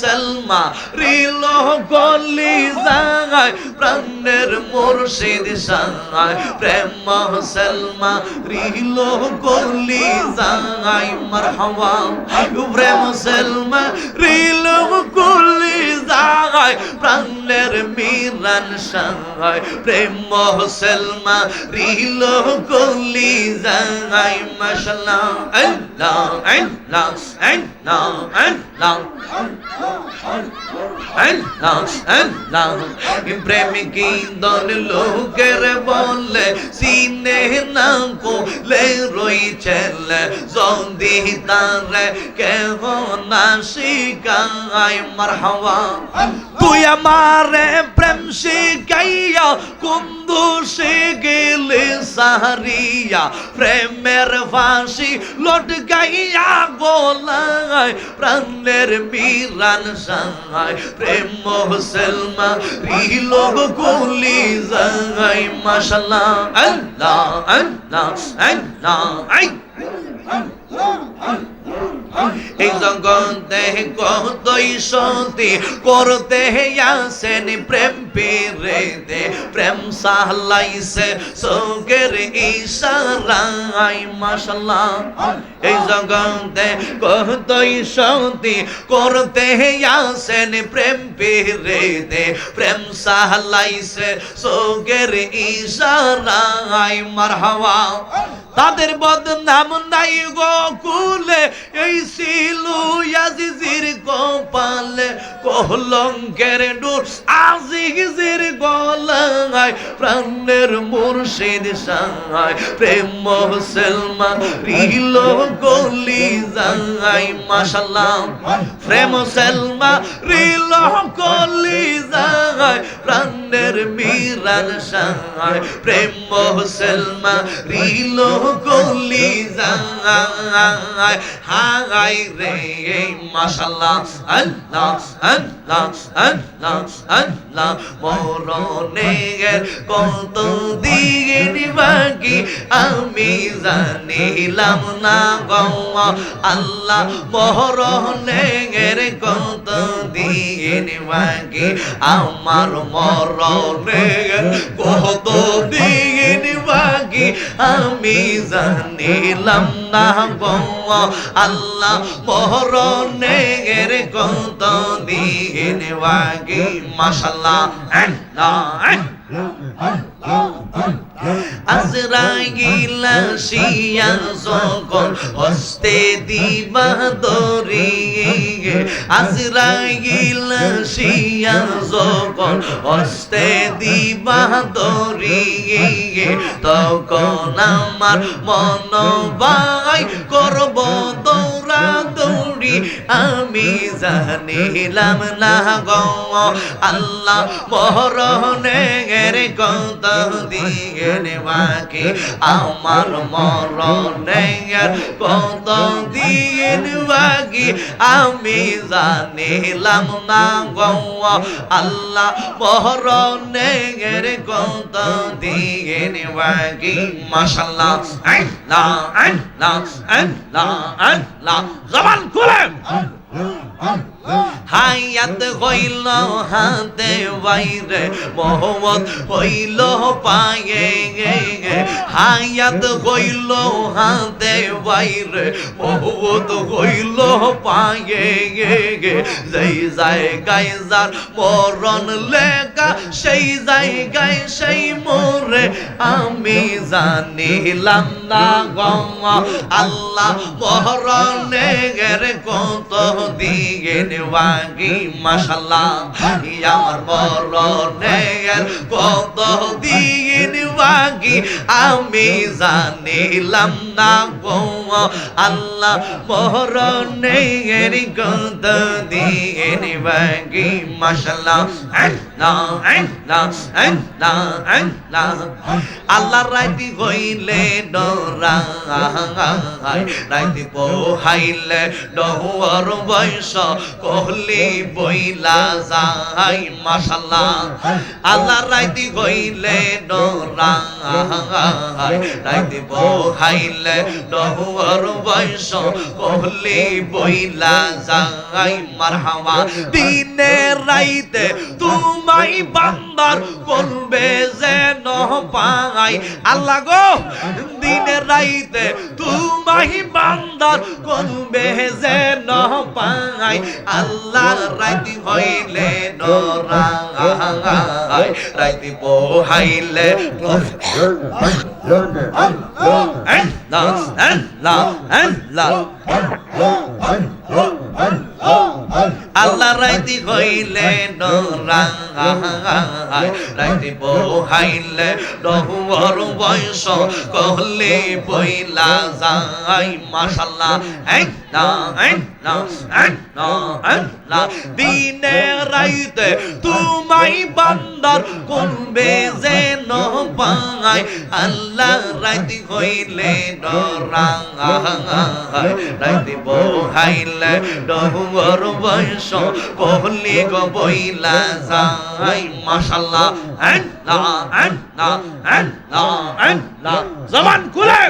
Selma reel গলি যায় প্রাণের মুর্শিদ সায় প্রেম সেলমা রিল গলি যায় মারহাবা, প্রেম সেলমা রিল গলি যায় প্রাণের মিরান সায় প্রেম সেলমা রিল গলি যায় মাশাল্লাহ আল্লাহ আল্লাহ আল্লাহ আল্লাহ। প্রেমিকি দল লোকের বলে, সিনে না কোলে রইছে যদি তারে কেহ না শিকায় মারহাওয়া তুই আমারে প্রেম শিখাইয়া কুন্দু সে গেলে সাহারিয়া, প্রেমের ফাঁসি লট গাইয়া গোলায়, প্রাণের মিরান সাহায়, প্রেম সেলমা রিলো গুলি যায় মাশাল্লাহ, আল্লাহ আল্লাহ আল্লাহ, আই। এই জগতে কতই সতী করতে আসেন প্রেম পেরেতে প্রেম সাহলাইছে সোগের ইশারাই মাশাল্লাহ এই জগতে কতই সতী করতে আসেন প্রেম পেরেতে প্রেম সাহলাইছে সোগের ইশারাই মারহাওয়া তাদের বদনাম নাই গো কুলে এই ছিল আজিজির কপালে কলঙ্কের ডোর। আজিজির গলায়, প্রাণের মুর্শিদ সাহায়, প্রেম সেলমা রিল গলি যায়। মাশাল্লাহ, প্রেম সেলমা রিল গলি যায়। প্রাণের মিরান সাহায়, প্রেম সেলমা রিল গলি যায়। হাই রে মাশাল্লাহ আল্লাহ আল্লাহ আল্লাহ আল্লাহ। মরণের কত দিন বাকি আমি জানিলাম না গো আল্লাহ, মরণের কত দিন বাকি আমার মরণের কত দিন বাকি আমি জানিলাম না গো আল্লাহ মরণের কত দিন বাকি মাশাল্লাহ আজরাইলা শিয়া যখন হস্তে দিবা দরিয়ে, আজরাইলা শিয়া যখন হস্তে দিবা দরিয়ে, তখন আমার মন বাই করব দৌড়ি আমি জানিলাম না গো আল্লাহ মরণের কত দিন বাকি আমার মরণের কত দিন বাকি আমি জানিলাম না গো আল্লাহ মরণের কত দিন বাকি মাশাল্লাহ আল্লাহ আল্লাহ আল্লাহ আল্লাহ। জবান খুলে হায়াত হইল হাতে বাইরে। মোহাম্মদ হইল পায়ে হায়াত হইল, হাতে বাইরে। মোহাম্মদ হইল পায়ে যেই জায়গায় যার মরণ লেখা সেই জায়গায় সেই মোরে। আমি জানিলাম না গম আল্লাহ মরণের কত দিন বাকি মাশাল্লাহ আমার মরণের কত দিন বাকি আমি জানিলাম না গো আল্লাহ মরণের কত দিন বাকি মাশাল্লাহ আল্লাহ রাইতি হইলে ডরা রাইতি পোহাইলে ডহর বয়স, কহলি বইলা যাই মাশাল্লাহ আল্লাহ রাইতি হইলে ডরা রাইতে বহাইলে ডহুয়ার বয়স কহলি বইলা যাই মারহামা দিনে রাইতে তুমাই বান্দার করবে যে পাই আল্লাহ গো দিনে রাইতে তুমাই বান্দার করবে যে পাই আল্লাহ রাইতে হইলে নরাই রাইতে বহাইলে আল্লাহ আল্লাহ আল্লাহ আল্লাহ রাইতি হইলে রাইতি বহাইলে ডহুয়ার বয়স কহলে বইলা যাই মাশাল্লাহ দিনে রাইতে তুমাই বান্দার করবে যে পাই আল্লাহ রাইতি হইলে রাইতি বহাইলে ডহুয়ার বয়স কহলি গো বইলা যাই মাশাল্লাহ আল্লাহ আল্লাহ আল্লাহ আল্লাহ জবান খুলে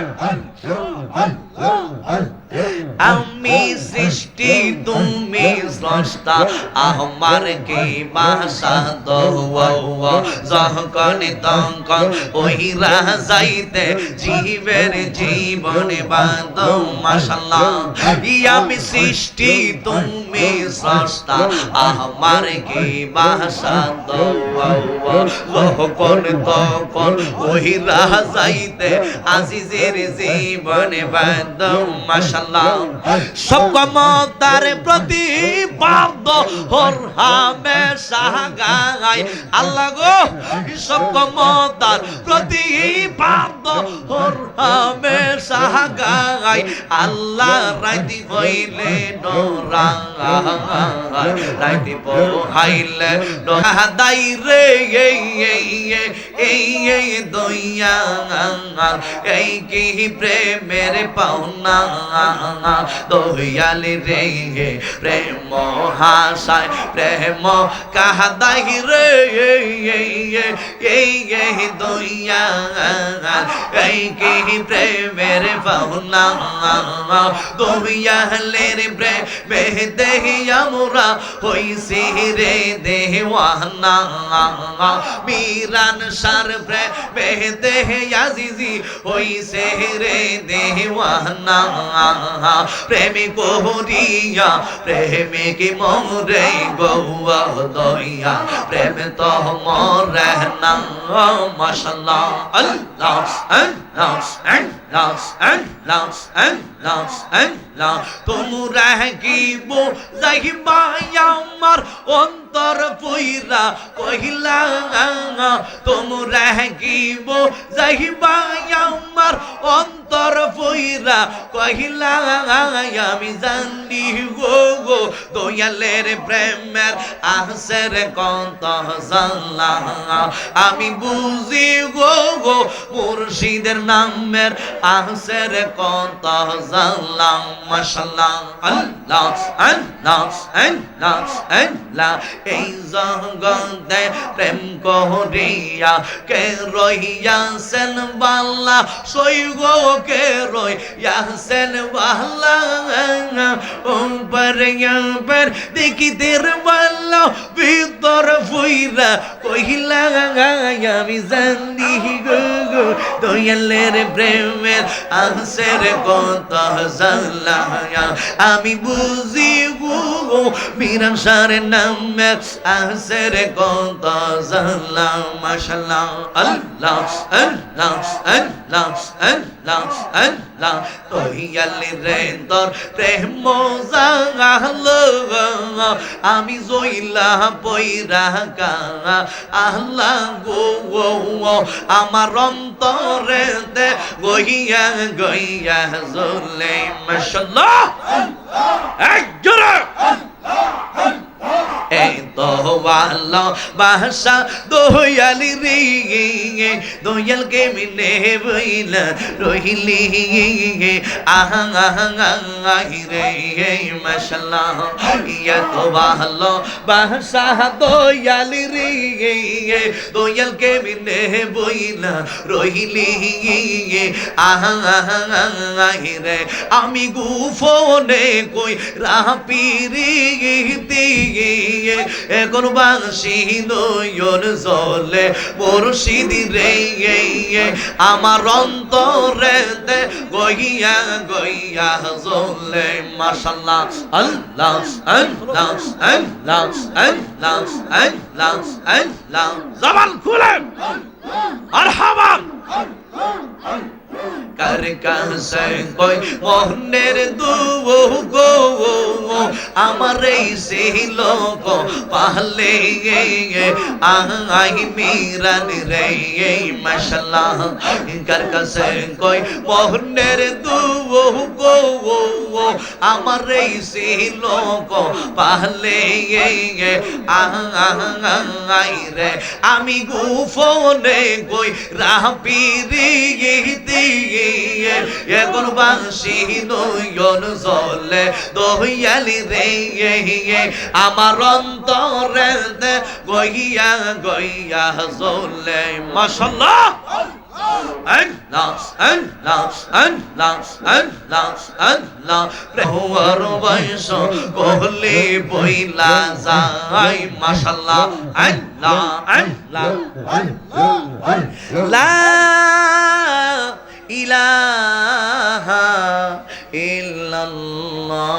আমি সৃষ্টি তুমি স্রষ্টা আমার কি ভাষা যখন তখন ওইরা যাইতে জীবের জীবনে বাদ মাসাল্লাহ আমি সৃষ্টি তুমি স্রষ্টা আমার কি ভাষা যখন তখন ওইরা যাইতে আজিজের জীবনে বাদ মাসাল্লাহ সকমতার প্রতি বাদ হর হামেশা গায় আল্লাহ গো সকমতার প্রতি বাদ হর হামেশা গায় আল্লাহ রাইতি হইলে নরা রাইতি বহাইলে নহাদাই রে, এই এই এই এই দইয়া এই কি প্রেমের পাওনা? দয়ালি রে প্রেম হাসায় প্রেম কাহাদাই রে, এই দইয়া এই কি প্রেমের পাওনা দয়ালের প্রেমে দেহিয়া মোরা হইছি রে দেওয়ানা। মিরান সার প্রেমে দেহিয়া জিজি হইছে রে দেওয়ানা। প্রেমে করিয়া প্রেমিক মরে গৌয়া দইয়া, প্রেম তো মরে না, মশাল্লাহ, আল্লাহ আল্লাহ আল্লাহ আল্লাহ আল্লাহ আল্লাহ। তোমরা কি বো যাইবা আমার অন্তর পইরা কহিলা, তোমরা কি বো যাইবা আমার অন্তর পইরা কহিলা, আমি জানি গো গো, দয়ালের প্রেমের আহসের কত জানলা। আমি বুঝি গো গো, মুর্শিদের নামের আহসের কত জানলাম মাশাল্লাহ, আল্লাহ আল্লাহ আল্লাহ আল্লাহ এই জগতে প্রেম করিয়া কে রইয়াছেন বাল্লা সই গো কে রইয়াছেন বাল্লা উপর দেখিতের বাল্লা ভিতর ফুইরা কহিলা, আমি জানি গো দয়ালের প্রেমের কত আমি বুঝি গো মিরান সারের নামে আনসের কত জানলাম মাশাল্লাহ আল্লাহ আল্লাহ আল্লাহ আল্লাহ আল্লাহ দয়ালের রে তোর প্রেম জাগালো আমি জইলা পইরা গা আল্লাহ গো আমার অন্তরে দে গইয়া গইয়া জলে মাশাল্লাহ এক জোরে তো ভালো বাসা দয়ালি রে দয়াল কে মিনে বইলা রহিলি আহা রে মাশাল্লাহ এত ভালো বাসা দয়ালি রে দয়াল কে মিনে বইলা রহিলি আহা রে, আমি গুফনে কই রাপিরি দিয়ে এখন বাসি নয়ন জলে, মুর্শিদি রে আমার অন্তরে গইয়া গইয়া জলে মাশাল্লাহ, আল্লাহ আল্লাহ আল্লাহ আল্লাহ আল্লাহ আল্লাহ। জবান খুলে আরহামান কার কাছে কই মোহনের দুও গো আমার এই সেই লোক পাহলে আই মিরান রে মাশাল্লাহ। কার কাছে কই মোহনের দুও গো আমার এই সেই লোক পাহলে আই রে। আমি গুফনে কই রাপিরি দিয়ে এখন বাসি নয়ন জলে দহিয়ালি রে আমার অন্তরে গইয়া গইয়া জলে মাশাল্লাহ কোহলি বইলা যায় মাশাল্লাহ লা ইলাহা ইল্লাল্লাহ।